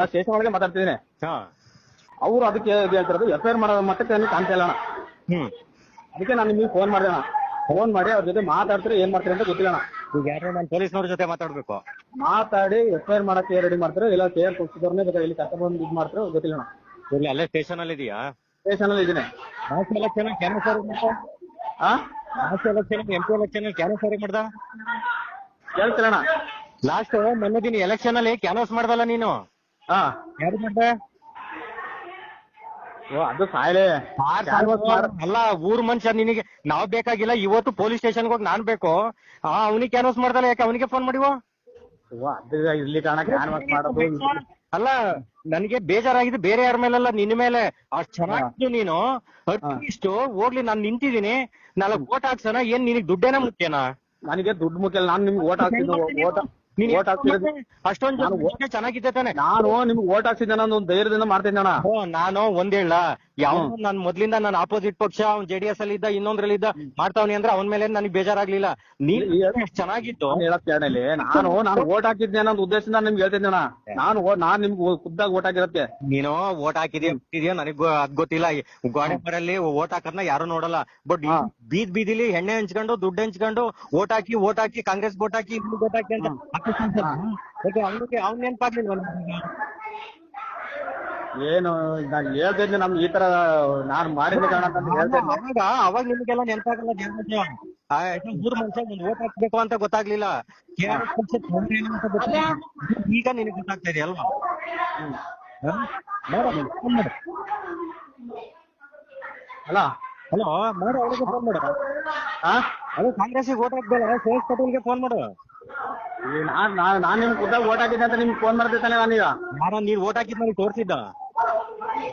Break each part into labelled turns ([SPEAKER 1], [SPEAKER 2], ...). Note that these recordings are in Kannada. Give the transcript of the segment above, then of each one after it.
[SPEAKER 1] ನಾ ಸ್ಟೇಷನ್ ಒಳಗೆ ಮಾತಾಡ್ತಿದ್ದೀನಿ.
[SPEAKER 2] ಹಾ.
[SPEAKER 1] ಅವ್ರು ಅದಕ್ಕೆ ಹೇಳ್ತಿರೋದು ಎಫ್ ಐ ಆರ್ ಮಾಡೋ ಮಟ್ಟಕ್ಕೆ ಏನು ಕಾಣ್ತಾ ಇಲ್ಲ ಅಣ್ಣ.
[SPEAKER 2] ಹ್ಮ್.
[SPEAKER 1] ಅದಕ್ಕೆ ನಾನು ನಿಮಗೆ ಫೋನ್ ಮಾಡಿದೆ ಅಣ್ಣ. ಫೋನ್ ಮಾಡಿ ಅವ್ರ ಜೊತೆ ಮಾತಾಡ್ತೀರಿ ಏನ್ ಮಾಡ್ತಾರೆ ಅಂತ ಗೊತ್ತಿಲ್ಲ ಅಣ್ಣ.
[SPEAKER 2] ಈಗ ಯಾರು ನಾನು ಪೊಲೀಸ್ನವ್ರ ಜೊತೆ ಮಾತಾಡ್ಬೇಕು.
[SPEAKER 1] ಮಾತಾಡಿ ಎಫ್ ಐ ಆರ್ ಮಾಡಕ್ಕೆ ರೆಡಿ ಮಾಡ್ತಾರೆ ಇಲ್ಲ ಕೆ ಆರ್ ಕೊಡ್ಸಿದವ್ರನ್ನೇ ಬೇಕಾದ್ರೆ ಇಲ್ಲಿ ಕರ್ಕೊಂಡು ಬಂದು ಇದು ಮಾಡ್ತಾರೆ ಗೊತ್ತಿಲ್ಲ ಅಣ್ಣ.
[SPEAKER 2] ಇಲ್ಲಿ ಅಲ್ಲೇ ಸ್ಟೇಷನ್ ಅಲ್ಲಿ ಇದೆಯಾ?
[SPEAKER 1] ಸ್ಟೇಷನ್ ಅಲ್ಲಿ ಇದ್ದೀನಿ
[SPEAKER 2] ಲಾಸ್ಟ್ ಎಲೆಕ್ಷನ್ ಕ್ಯಾನ್ ಸರಿ ಮಾಡ್ದ?
[SPEAKER 1] ಹಾ
[SPEAKER 2] last election M P election can ಸರಿ ಮಾಡ್ದ?
[SPEAKER 1] ಕೇಳ್ತಿಲ್ಲ ಅಣ್ಣ.
[SPEAKER 2] ಲಾಸ್ಟ್ ಮೊನ್ನೆ ದಿನ ಎಲೆಕ್ಷನ್ ಅಲ್ಲಿ ಕ್ಯಾನ್ವಾಸ್ ಮಾಡ್ದಲ್ಲ ನೀನು?
[SPEAKER 1] ಹಾ.
[SPEAKER 2] ಯಾರು ಮಾಡ್ದೆ
[SPEAKER 1] ಓ ಅದು ಸಾಯ್ಲೆ.
[SPEAKER 2] ಅಲ್ಲ ಊರ್ ಮನುಷ್ಯ ನಿನಗೆ ನಾವ್ ಬೇಕಾಗಿಲ್ಲ ಇವತ್ತು ಪೊಲೀಸ್ ಸ್ಟೇಷನ್ ಹೋಗಿ ನಾನ್ ಬೇಕು. ಆ ಅವನಿಗೆ ಅನೌನ್ಸ್ ಮಾಡ್ದಲ್ಲ ಯಾಕೆ? ಅವನಿಗೆ ಫೋನ್ ಮಾಡಿವ?
[SPEAKER 1] ಓ, ಅದು ಇರ್ಲಿ ಕಾರಣ ಕ್ಯಾನ್ವಾಸ್ ಮಾಡೋದು
[SPEAKER 2] ಅಲ್ಲ ನನಗೆ ಬೇಜಾರಾಗಿದೆ ಬೇರೆ ಯಾರ ಮೇಲಲ್ಲ ನಿನ್ ಮೇಲೆ. ಅಷ್ಟ್ ಚೆನ್ನಾಗಿದ್ದು ನೀನು. ಅಟ್ಲೀಸ್ಟ್ ಹೋಗ್ಲಿ ನಾನ್ ನಿಂತಿದ್ದೀನಿ. ನಾಲ್ಕು ಓಟ್ ಹಾಕ್ಸೋಣ ಏನ್ ನಿನಗ್ ದುಡ್ಡೇನ ಮುಖ್ಯನಾ?
[SPEAKER 1] ನನಗೆ ದುಡ್ಡು ಮುಖ್ಯ ನಾನ್ ನಾನು ನಿಮ್ಗೆ ಓಟ್ ಹಾಕ್ತೀನಿ ಓಟ್
[SPEAKER 2] ನೀನ್
[SPEAKER 1] ಓಟ್ ಹಾಕ್ತಿರೋದು
[SPEAKER 2] ಅಷ್ಟೊಂದ್
[SPEAKER 1] ನಾನು
[SPEAKER 2] ಜನ ಚೆನ್ನಾಗಿದೆ ತಾನೆ.
[SPEAKER 1] ನಾನು ನಿಮ್ಗೆ ಓಟ್ ಹಾಕ್ಸಿದ್ದೆ ನಾನು ಒಂದು ಧೈರ್ಯದಿಂದ ಮಾಡ್ತಿದ್ದೆ ಅಣ್ಣ
[SPEAKER 2] ನಾನು ಒಂದ್ ಹೇಳ ಯಾವ ನಾನ್ ಮೊದ್ಲಿಂದ ನಾನು ಆಪೋಸಿಟ್ ಪಕ್ಷ ಅವ್ನ್ ಜೆ ಡಿ ಎಸ್ ಅಲ್ಲಿ ಇದ್ದ ಇನ್ನೊಂದ್ರಲ್ಲಿ ಇದ್ದ ಮಾಡ್ತಾವ್ನಿ ಅಂದ್ರೆ ಅವನ ಮೇಲೆ ನನಗೆ ಬೇಜಾರಾಗ್ಲಿಲ್ಲ. ನೀನ್ ಎಷ್ಟ್ ಚೆನ್ನಾಗಿತ್ತು?
[SPEAKER 1] ನಾನು ಹೇಳಕ್ ಕೇಳಲಿ ನಾನು ನಾನು ಓಟ್ ಹಾಕಿದ್ದೆ ಅನ್ನೋ ಉದ್ದೇಶದಿಂದ ನಿಮ್ಗೆ ಹೇಳ್ತಿದ್ದೆ ಅಣ್ಣ ನಾನು ಓ- ನಾನ್ ನಿಮ್ಗೆ ಖುದ್ದಾಗಿ ಓಟ್ ಹಾಕಿರತ್ತೆ
[SPEAKER 2] ನೀನು ಓಟ್ ಹಾಕಿದ್ಯಾ ಬಿಟ್ಟಿದ್ಯಾ? ನನಗ್ ಗೊ- ಅದ್ ಗೊತ್ತಿಲ್ಲ. ಗೋಡೆ ಮರಲ್ಲಿ ಓಟ್ ಹಾಕದ್ನ ಯಾರು ನೋಡಲ್ಲ. ಬಟ್
[SPEAKER 1] ಹಾ.
[SPEAKER 2] ಬೀದ್ ಬೀದಿಲಿ ಎಣ್ಣೆ ಹಂಚ್ಕೊಂಡು ದುಡ್ಡು ಹಂಚ್ಕೊಂಡು ಓಟ್ ಹಾಕಿ ಓಟ್ ಹಾಕಿ ಕಾಂಗ್ರೆಸ್ ಓಟ್ ಹಾಕಿ ಓಟ್ ಹಾಕಿ ಅಂತ ಅವ್ನಿಗೆ ಅವ್ನ್ ನೆನ್ಪಾಗ್ಲಿಲ್ವ ನಿಮ್ಗೆ?
[SPEAKER 1] ಏನು ನಾನು ಹೇಳ್ತಿದ್ದೆ ನಮ್ಗೆ ಈ ತರ ನಾನು ಮಾಡಿದ್ದೆ ಕಾರಣ ಅಂತ ಹೇಳ್ತಾ ಇದ್ದೆ
[SPEAKER 2] ಅವಾಗ ಅವಾಗ ನಿಮ್ಗೆಲ್ಲ ನೆನಪಾಗಲ್ಲ ಇದು ಊರ್ ಮನುಷ್ಯ ಒಂದು ಓಟ್ ಹಾಕ್ಬೇಕು ಅಂತ ಗೊತ್ತಾಗ್ಲಿಲ್ಲ. KRS ಪಕ್ಷದ ತೊಂದ್ರೆ ಏನು ಅಂತ ಗೊತ್ತಾಗ್ಲಿಲ್ಲ. ಈಗ ನಿನಗೆ ಗೊತ್ತಾಗ್ತಾ ಇದೆ ಅಲ್ವಾ? ಹಾ? ಮಾಡು, phone ಮಾಡು.
[SPEAKER 1] ಅಲ್ಲ
[SPEAKER 2] ಹಲೋ ಮಾಡು ಅವಳಿಗೆ ಫೋನ್ ಮಾಡು.
[SPEAKER 1] ಹಾ?
[SPEAKER 2] ಅದು ಕಾಂಗ್ರೆಸ್ಗೆ ಓಟ್ ಹಾಕ್ಬೇಡ. ಸುರೇಶ್ ಪಟೇಲ್ಗೆ ಫೋನ್ ಮಾಡು.
[SPEAKER 1] ನಾನ್ ನಾನ್ ನಾನ್ ನಿಮ್ಗೆ ಖುದ್ದಾಗಿ ಓಟ್ ಹಾಕಿದ್ದೆ ಅಂತ ನಿಮ್ಗೆ ಫೋನ್ ಮಾಡ್ತಿದ್ದಾನೆ ನಾನೀಗ?
[SPEAKER 2] ಯಾರ ನೀನ್ ಓಟ್ ಹಾಕಿದ್ ನನಗೆ ತೋರ್ಸಿದ್ದ.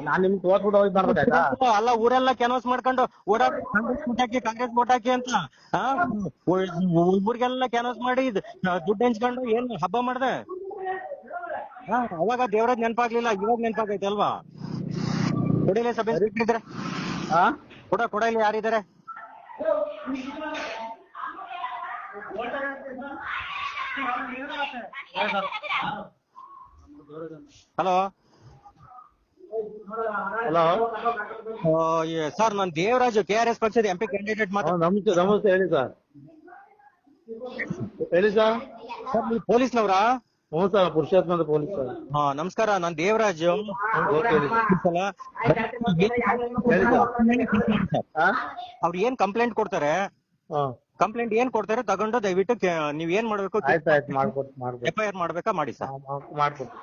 [SPEAKER 1] ನಾನ್ ನಿಮ್ಗೆ ತೋರ್ಸ್ಬಿಟ್ಟು ಹೋಗಿ ಬರ್ಬೇಕಾಯ್ತಾ
[SPEAKER 2] ಅಲ್ಲ ಊರೆಲ್ಲ ಕ್ಯಾನ್ವಾಸ್ ಮಾಡ್ಕೊಂಡು ಓಡಾಡಿ ಕಾಂಗ್ರೆಸ್ ಓಟ್ ಹಾಕಿ ಕಾಂಗ್ರೆಸ್ ಓಟ್ ಹಾಕಿ ಅಂತ. ಆ? ಊ- ಊರಿಗೆಲ್ಲ ಕ್ಯಾನ್ವಾಸ್ ಮಾಡಿ ಇದ್- ದುಡ್ಡು ಹಂಚ್ಕೊಂಡು ಏನ್ ಹಬ್ಬ ಮಾಡ್ದೆ? ಹಾ ಅವಾಗ ದೇವರಾಜ್ ನೆನಪಾಗ್ಲಿಲ್ಲ ಇವಾಗ ನೆನಪಾಗೈತೆ ಅಲ್ವಾ? ಕೊಡಿಲೆ ಸಭೆ ಇದ್ರೆ.
[SPEAKER 1] ಹಾ
[SPEAKER 2] ಕೊಡ ಕೊಡಲಿ ಯಾರಿದ್ದಾರೆ ಹಲೋ
[SPEAKER 1] ಹಲೋ
[SPEAKER 2] ಸರ್ ನಾನು ದೇವರಾಜು ಕೆ ಆರ್ ಎಸ್ ಪಕ್ಷದ ಎಂ ಪಿ ಕ್ಯಾಂಡಿಡೇಟ್ ಮಾತ್ರ
[SPEAKER 1] ನಮಸ್ತೆ ನಮಸ್ತೆ ಹೇಳಿ ಸರ್ ಹೇಳಿ ಸರ್
[SPEAKER 2] ಸರ್ ನೀವು ಪೊಲೀಸ್ನವ್ರಾ?
[SPEAKER 1] ಹ್ಞೂ ಸರ್ ಪೊಲೀಸ್ ಸರ್
[SPEAKER 2] ಹಾ ನಮಸ್ಕಾರ ನಾನ್ ದೇವರಾಜು. ಅವ್ರು ಏನ್ ಕಂಪ್ಲೇಂಟ್ ಕೊಡ್ತಾರೆ? ಕಂಪ್ಲೇಂಟ್ ಏನ್ ಕೊಡ್ತಾರೆ ತಗೊಂಡು ದಯವಿಟ್ಟು ಕೆ- ನೀವ್ ಏನ್ ಮಾಡ್ಬೇಕು
[SPEAKER 1] ಆಯ್ತು ಆಯ್ತು
[SPEAKER 2] ಎಫ್ ಐ ಆರ್ ಮಾಡ್ಬೇಕಾ? ಮಾಡಿ ಸರ್.
[SPEAKER 1] ಮಾಡ್ಕೊಟ್ಟು